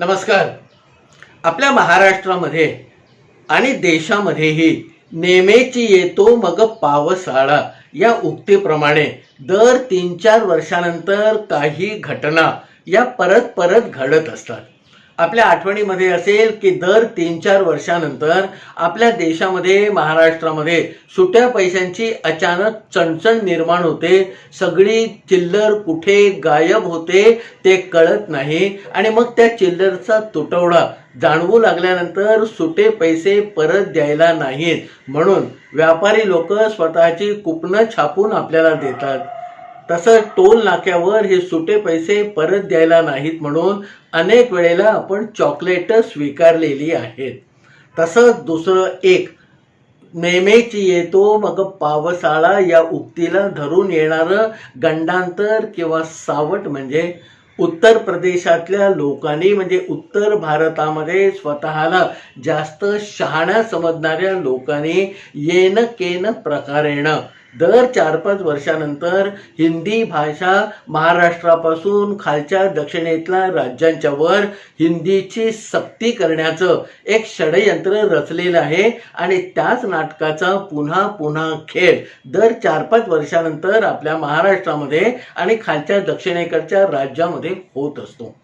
नमस्कार. आपल्या महाराष्ट्रामध्ये आणि देशामध्येही नेमेची येतो मग पावसाळा या उक्तीप्रमाणे दर तीन चार वर्षानंतर काही घटना या परत परत घडत असतात. आपल्या आठवणीमध्ये असेल की दर तीन चार वर्षानंतर आपल्या देशामध्ये महाराष्ट्रामध्ये सुट्या पैशांची अचानक चणचण निर्माण होते. सगळी चिल्लर कुठे गायब होते ते कळत नाही. आणि मग त्या चिल्लरचा तुटवडा जाणवू लागल्यानंतर सुटे पैसे परत द्यायला नाहीत. म्हणून व्यापारी लोक स्वतःची कुपनं छापून आपल्याला देतात. तसं टोल नाक्यावर हे सुटे पैसे परत द्यायला नाहीत म्हणून अनेक वेळेला आपण चॉकलेट स्वीकारलेली आहेत. तसंच दुसरं एक नेमेची येतो मग पावसाळा या उक्तीला धरून येणारं गंडांतर किंवा सावट म्हणजे उत्तर प्रदेशातल्या लोकांनी म्हणजे उत्तर भारतामध्ये स्वतःला जास्त शहाण्या समजणाऱ्या लोकांनी येन केन प्रकारेण. दर चार पाच वर्षानंतर हिंदी भाषा महाराष्ट्रापासून खालच्या दक्षिणेतल्या राज्यांच्या वर हिंदीची सक्ती करण्याचं एक षडयंत्र रचलेलं आहे. आणि त्याच नाटकाचा पुन्हा पुन्हा खेळ दर चार पाच वर्षानंतर आपल्या महाराष्ट्रामध्ये आणि खालच्या दक्षिणेकडच्या राज्यामध्ये होत असतो.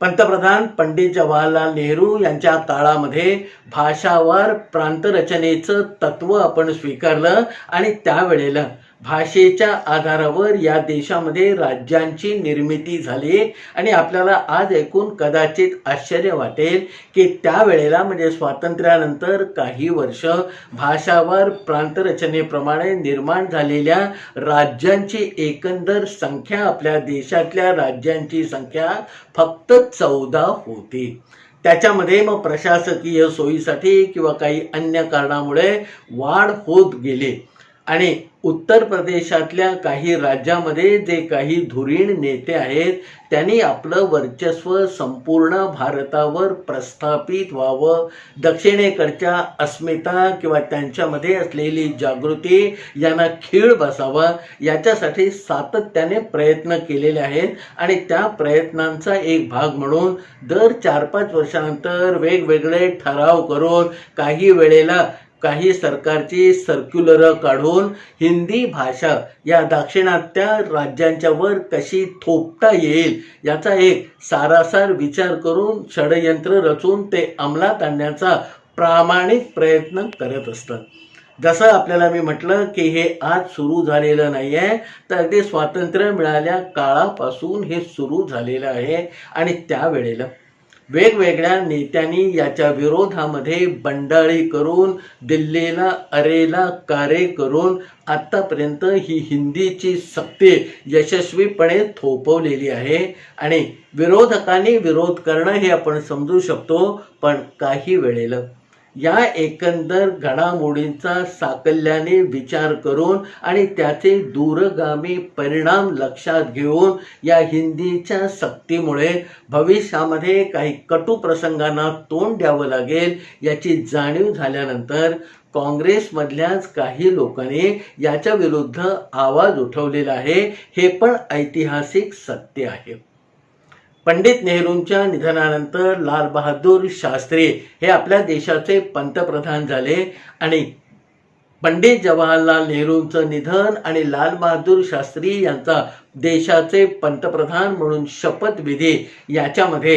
पंतप्रधान पंडित जवाहरलाल नेहरू यांच्या काळामध्ये भाषावार प्रांतरचनेचं तत्व आपण स्वीकारलं आणि त्यावेळेला भाषेच्या आधारावर या देशामध्ये राज्यांची निर्मिती झाली. आणि आपल्याला आज ऐकून कदाचित आश्चर्य वाटेल की त्यावेळेला म्हणजे स्वातंत्र्यानंतर काही वर्ष भाषावर प्रांतरचनेप्रमाणे निर्माण झालेल्या राज्यांची एकंदर संख्या आपल्या देशातल्या राज्यांची संख्या फक्त चौदा होती. त्याच्यामध्ये मग प्रशासकीय सोयीसाठी किंवा काही अन्य कारणामुळे वाढ होत गेली. आणि उत्तर प्रदेशातल्या काही राज्यामध्ये जे काही धुरीण नेते आहेत त्यांनी आपलं वर्चस्व संपूर्ण भारतावर प्रस्थापित व्हावं. दक्षिणेकडच्या अस्मिता किंवा त्यांच्यामध्ये असलेली जागृती यांना खीळ बसावा याच्यासाठी सातत्याने प्रयत्न केलेले आहेत. आणि त्या प्रयत्नांचा एक भाग म्हणून दर चार पाच वर्षानंतर वेगवेगळे ठराव करून काही वेळेला काही सरकारची सर्क्युलर काढून हिंदी भाषा या दाक्षिणात्य राज्यांच्या वर कशी थोपता येईल याचा एक सारासार विचार करून षडयंत्र रचून ते अंमलात आणण्याचा प्रामाणिक प्रयत्न करत असतात. जसं आपल्याला मी म्हटलं की हे आज सुरू झालेलं नाही आहे तर अगदी स्वातंत्र्य मिळाल्या काळापासून हे सुरू झालेलं आहे आणि त्यावेळेला. वेगवेगळ्या नेत्यांनी याच्या विरोधामध्ये बंडाळी करून दिल्लीला अरेला कारे करून आत्तापर्यंत ही हिंदीची सक्ती यशस्वीपणे थोपवलेली आहे. आणि विरोधकांनी विरोध करणं हे आपण समजू शकतो पण काही वेळेला या एकंदर घडामोडींचा साकल्याने विचार करून आणि त्याचे दूरगामी परिणाम लक्षात घेऊन या हिंदीच्या सक्तीमुळे भविष्यामध्ये काही कटू प्रसंगांना तोंड द्यावं लागेल याची जाणीव झाल्यानंतर काँग्रेसमधल्याच काही लोकांनी याच्या विरुद्ध आवाज उठवलेला आहे. हे पण ऐतिहासिक सत्य आहे. पंडित नेहरूंच्या निधनानंतर लाल बहादूर शास्त्री हे आपल्या देशाचे पंतप्रधान झाले आणि पंडित जवाहरलाल नेहरूंचं निधन आणि लाल बहादूर शास्त्री यांचा देशाचे पंतप्रधान म्हणून शपथविधी याच्यामध्ये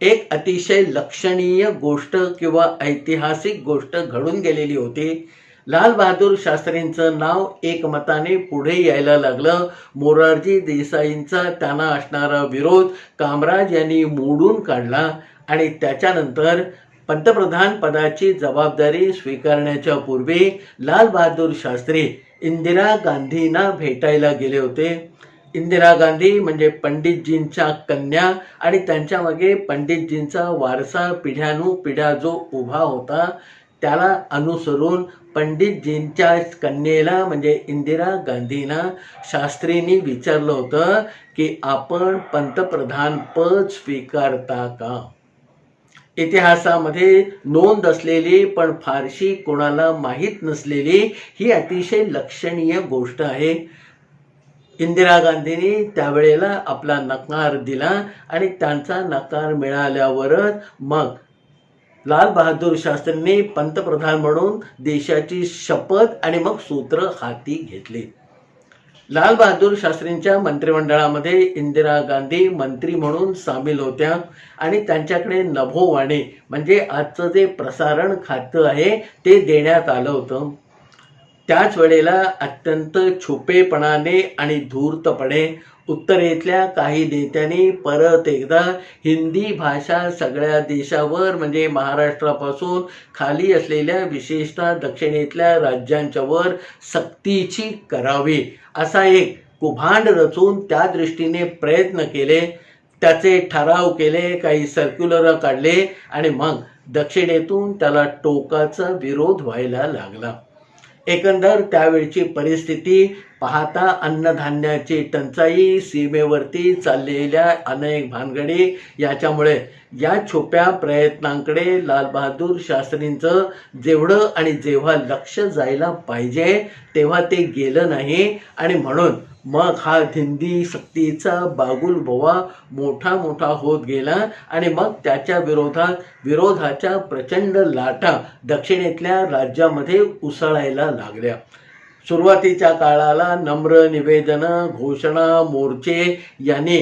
एक अतिशय लक्षणीय गोष्ट किंवा ऐतिहासिक गोष्ट घडून गेलेली होती. लाल बहादूर शास्त्रींचं नाव एकमताने पुढे यायला लागलं. मोरारजी देसाईंचा त्यांना असणारा विरोध कामराज यांनी मोडून काढला आणि त्याच्यानंतर पंतप्रधान पदाची जबाबदारी स्वीकारण्याच्या पूर्वी लाल बहादूर शास्त्री इंदिरा गांधींना भेटायला गेले होते. इंदिरा गांधी म्हणजे पंडितजींच्या कन्या आणि त्यांच्या मागे पंडितजींचा वारसा पिढ्यानुपिढ्या जो उभा होता त्याला अनुसरून पंडितजींच्या कन्येला म्हणजे इंदिरा गांधींना शास्त्रींनी विचारलं होतं की आपण पंतप्रधान पद स्वीकारता का? इतिहासामध्ये नोंद असलेली पण फारशी कोणाला माहीत नसलेली ही अतिशय लक्षणीय गोष्ट आहे. इंदिरा गांधींनी त्यावेळेला आपला नकार दिला आणि त्यांचा नकार मिळाल्यावरच मग लाल बहादूर शास्त्रींनी पंतप्रधान म्हणून देशाची शपथ आणि मग सूत्र हाती घेतली. लाल बहादूर शास्त्रींच्या मंत्रिमंडळामध्ये इंदिरा गांधी मंत्री म्हणून सामील होत्या आणि त्यांच्याकडे नभोवाणी म्हणजे आजचं जे प्रसारण खातं आहे ते देण्यात आलं होतं. त्याच वेळेला अत्यंत छुपेपणाने आणि धूर्तपणे उत्तरेतल्या काही नेत्यांनी परत एकदा हिंदी भाषा सगळ्या देशावर म्हणजे महाराष्ट्रापासून खाली असलेल्या विशेषतः दक्षिणेतल्या राज्यांच्यावर सक्तीची करावी असा एक कुभांड रचून त्या दृष्टीने प्रयत्न केले. त्याचे ठराव केले काही सर्क्युलर काढले आणि मग दक्षिणेतून त्याला टोकाचा विरोध व्हायला लागला. एकंदर त्यावेळची परिस्थिती पाहता अन्नधान्याची टंचाई सीमेवरती चाललेल्या अनेक भानगडी. याच्यामुळे या छोप्या प्रयत्नांकडे लालबहादूर शास्त्रींचं जेवढं आणि जेव्हा लक्ष जायला पाहिजे तेव्हा ते गेलं नाही. आणि म्हणून मग हा हिंदी सक्तीचा बागुल भोवा मोठा मोठा होत गेला. आणि मग त्याच्या विरोधात विरोधाच्या प्रचंड लाटा दक्षिणेतल्या राज्यामध्ये उसळायला लागल्या. सुरुवातीच्या काळाला नम्र निवेदनं घोषणा मोर्चे याने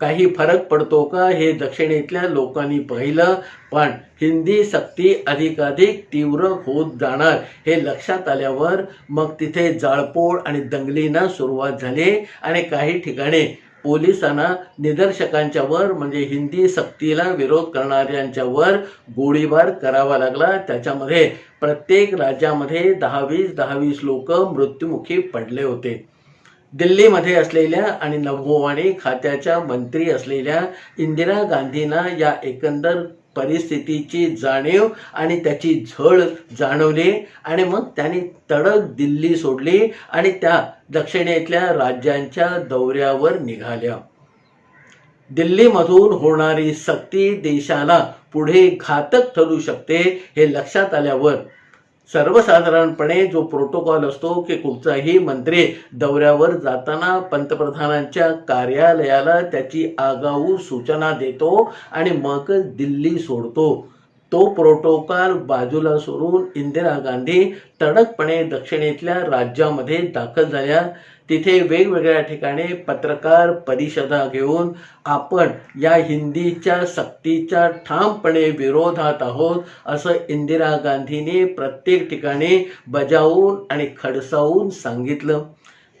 काही फरक पडतो का हे दक्षिणेतल्या लोकांनी पाहिलं पण हिंदी सक्ती अधिकाधिक तीव्र होत जाणार हे लक्षात आल्यावर मग तिथे जाळपोळ आणि दंगलींना सुरुवात झाली आणि काही ठिकाणी पोलिसांना निदर्शकांच्या वर म्हणजे हिंदी सक्तीला विरोध करणाऱ्यांच्या वर गोळीबार करावा लागला. त्याच्यामध्ये प्रत्येक राज्यामध्ये दहावीस दहावीस लोक मृत्युमुखी पडले होते. दिल्लीमध्ये असलेल्या आणि नभोवाणी खात्याच्या मंत्री असलेल्या इंदिरा गांधींना या एकंदर परिस्थितीची जाणीव आणि त्याची झळ जाणवली. आणि मग त्यांनी तडक दिल्ली सोडली आणि त्या दक्षिणेतल्या राज्यांच्या दौऱ्यावर निघाल्या. दिल्लीमधून होणारी सक्ती देशाला पुढे घातक ठरू शकते हे लक्षात आल्यावर सर्वसाधारणपणे जो प्रोटोकॉल असतो की कुठचाही मंत्री दौऱ्यावर जाताना पंतप्रधानांच्या कार्यालयाला त्याची आगाऊ सूचना देतो आणि मग दिल्ली सोडतो. तो प्रोटोकॉल बाजूला सोडून इंदिरा गांधी तडकपणे दक्षिणेतल्या राज्यामध्ये दाखल झाल्या. तिथे वेगवेगळ्या ठिकाणी पत्रकार परिषदा घेऊन आपण या हिंदीच्या सक्तीच्या ठामपणे विरोधात आहोत असं इंदिरा गांधीने प्रत्येक ठिकाणी बजावून आणि खडसावून सांगितलं.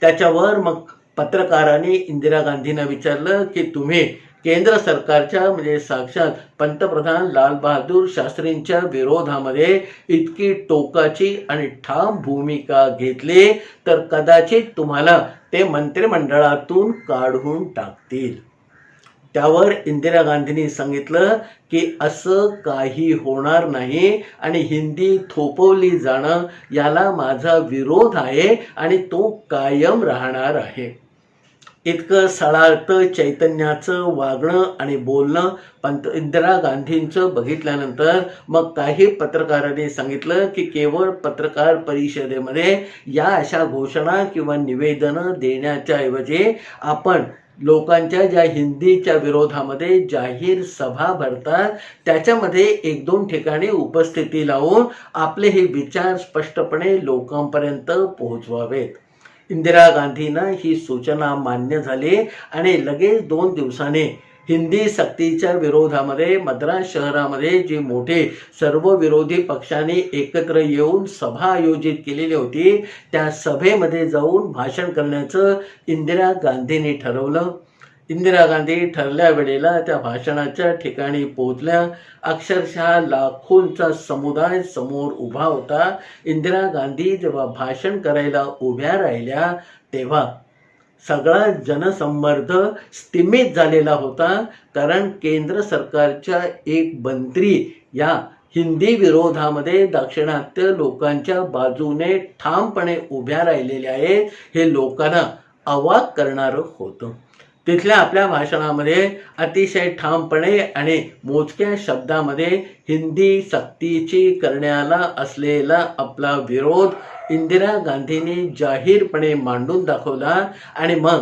त्याच्यावर मग पत्रकारांनी इंदिरा गांधींना विचारलं की तुम्ही केंद्र सरकारच्या म्हणजे साक्षात पंतप्रधान लालबहादूर शास्त्रींच्या विरोधामध्ये इतकी टोकाची आणि ठाम भूमिका घेतली तर कदाचित तुम्हाला ते मंत्रिमंडळातून काढून टाकतील. त्यावर इंदिरा गांधींनी सांगितलं की असं काही होणार नाही आणि हिंदी थोपवली जाणं याला माझा विरोध आहे आणि तो कायम राहणार आहे. इतकं सळाळतं चैतन्याचं वागणं आणि बोलणं पंत इंदिरा गांधींचं बघितल्यानंतर मग काही पत्रकारांनी सांगितलं की केवळ पत्रकार परिषदेमध्ये या अशा घोषणा किंवा निवेदनं देण्याच्या ऐवजी आपण लोकांच्या ज्या हिंदीच्या विरोधामध्ये जाहीर सभा भरतात त्याच्यामध्ये एक दोन ठिकाणी उपस्थिती लावून आपले हे विचार स्पष्टपणे लोकांपर्यंत पोहोचवावेत. इंदिरा गांधींना ही सूचना मान्य झाली आणि लगेच दोन दिवसाने हिंदी सक्तीच्या विरोधामध्ये मद्रास शहरामध्ये जे मोठे सर्व विरोधी पक्षांनी एकत्र येऊन सभा आयोजित केलेली होती त्या सभेमध्ये जाऊन भाषण करण्याचं इंदिरा गांधींनी ठरवलं. इंदिरा गांधी ठरल्या वेळेला त्या भाषणाच्या ठिकाणी पोहोचल्या. अक्षरशः लाखोंचा समुदाय समोर उभा होता. इंदिरा गांधी जेव्हा भाषण करायला उभ्या राहिल्या तेव्हा सगळा जनसंवर्ध स्तिमित झालेला होता कारण केंद्र सरकारच्या एक मंत्री या हिंदी विरोधामध्ये दाक्षिणात्य लोकांच्या बाजूने ठामपणे उभ्या राहिलेल्या आहेत. हे लोकांना अवाक करणारं होतं. तिथल्या आपल्या भाषणामध्ये अतिशय ठामपणे आणि मोजक्या शब्दामध्ये हिंदी सक्तीची करण्याला असलेला आपला विरोध इंदिरा गांधींनी जाहीरपणे मांडून दाखवला आणि मग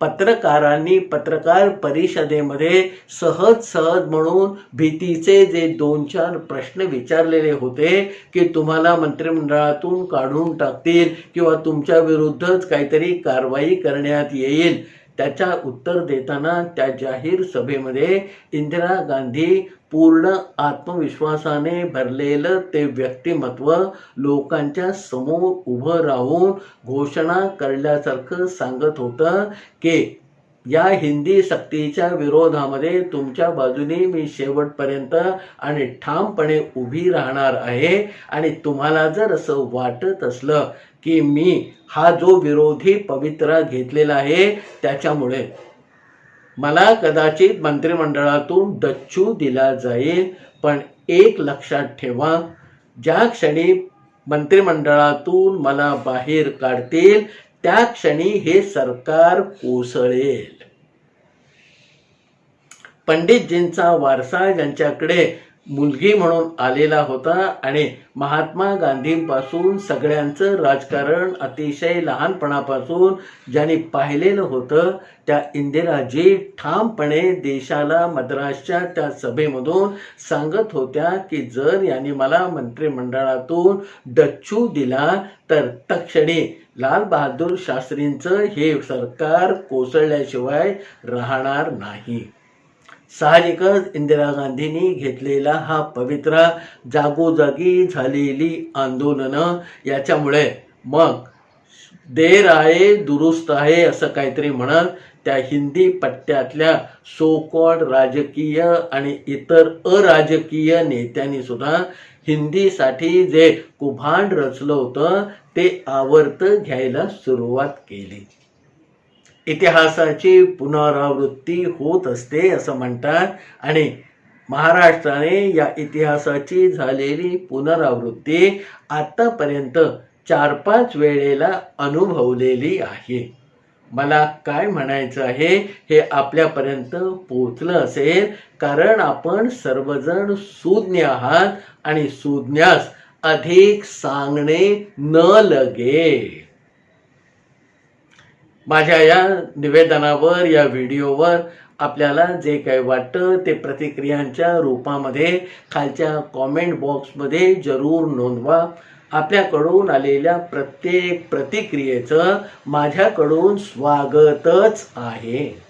पत्रकारांनी पत्रकार परिषदेमध्ये सहज सहज म्हणून भीतीचे जे दोन चार प्रश्न विचारलेले होते की तुम्हाला मंत्रिमंडळातून काढून टाकतील किंवा तुमच्या विरुद्धच काहीतरी कारवाई करण्यात येईल त्याच्या उत्तर देताना त्या जाहीर सभेमध्ये इंदिरा गांधी पूर्ण आत्मविश्वासाने भरलेलं ते व्यक्तिमत्व लोकांच्या समोर उभं राहून घोषणा करण्यासारखं सांगत होतं की या हिंदी सक्तीच्या विरोधामध्ये तुमच्या बाजूने मी शेवटपर्यंत आणि ठामपणे उभी राहणार आहे. आणि तुम्हाला जर असं वाटत असलं की मी हा जो विरोधी पवित्रा घेतलेला आहे त्याच्यामुळे मला कदाचित मंत्रिमंडळातून डच्चू दिला जाईल. पण एक लक्षात ठेवा ज्या क्षणी मंत्रिमंडळातून मला बाहेर काढतील त्या क्षणी हे सरकार कोसळेल. पंडितजींचा वारसा ज्यांच्याकडे मुलगी म्हणून आलेला होता आणि महात्मा गांधींपासून सगळ्यांचं राजकारण अतिशय लहानपणापासून ज्यांनी पाहिलेलं होतं त्या इंदिराजी ठामपणे देशाला मद्रासच्या त्या सभेमधून सांगत होत्या की जर यांनी मला मंत्रिमंडळातून डच्चू दिला तर तक्षणी लाल बहादूर शास्त्रींचं हे सरकार कोसळल्याशिवाय राहणार नाही. साहजिकच इंदिरा गांधींनी घेतलेला हा पवित्रा जागोजागी झालेली आंदोलनं याच्यामुळे मग देर आहे दुरुस्त आहे असं काहीतरी म्हणत त्या हिंदी पट्ट्यातल्या सो कॉल्ड राजकीय आणि इतर अराजकीय नेत्यांनी सुद्धा हिंदीसाठी जे कुभांड रचलं होतं ते आवर्त घ्यायला सुरुवात केली. इतिहासाची पुनरावृत्ती होत असते असं म्हणतात. आणि महाराष्ट्राने या इतिहासाची झालेली पुनरावृत्ती आतापर्यंत चार पाच वेळेला अनुभवलेली आहे. मला काय म्हणायचं आहे हे आपल्यापर्यंत पोचलं असेल कारण आपण सर्वजण सुज्ञ आहात आणि सुज्ञास अधिक सांगणे न लगे. माझ्या या निवेदनावर या व्हिडिओवर आपल्याला जे काही वाटतं ते प्रतिक्रियांच्या रूपामध्ये खालच्या कॉमेंट बॉक्समध्ये जरूर नोंदवा. आपल्याकडून आलेल्या प्रत्येक प्रतिक्रियेचं माझ्याकडून स्वागतच आहे.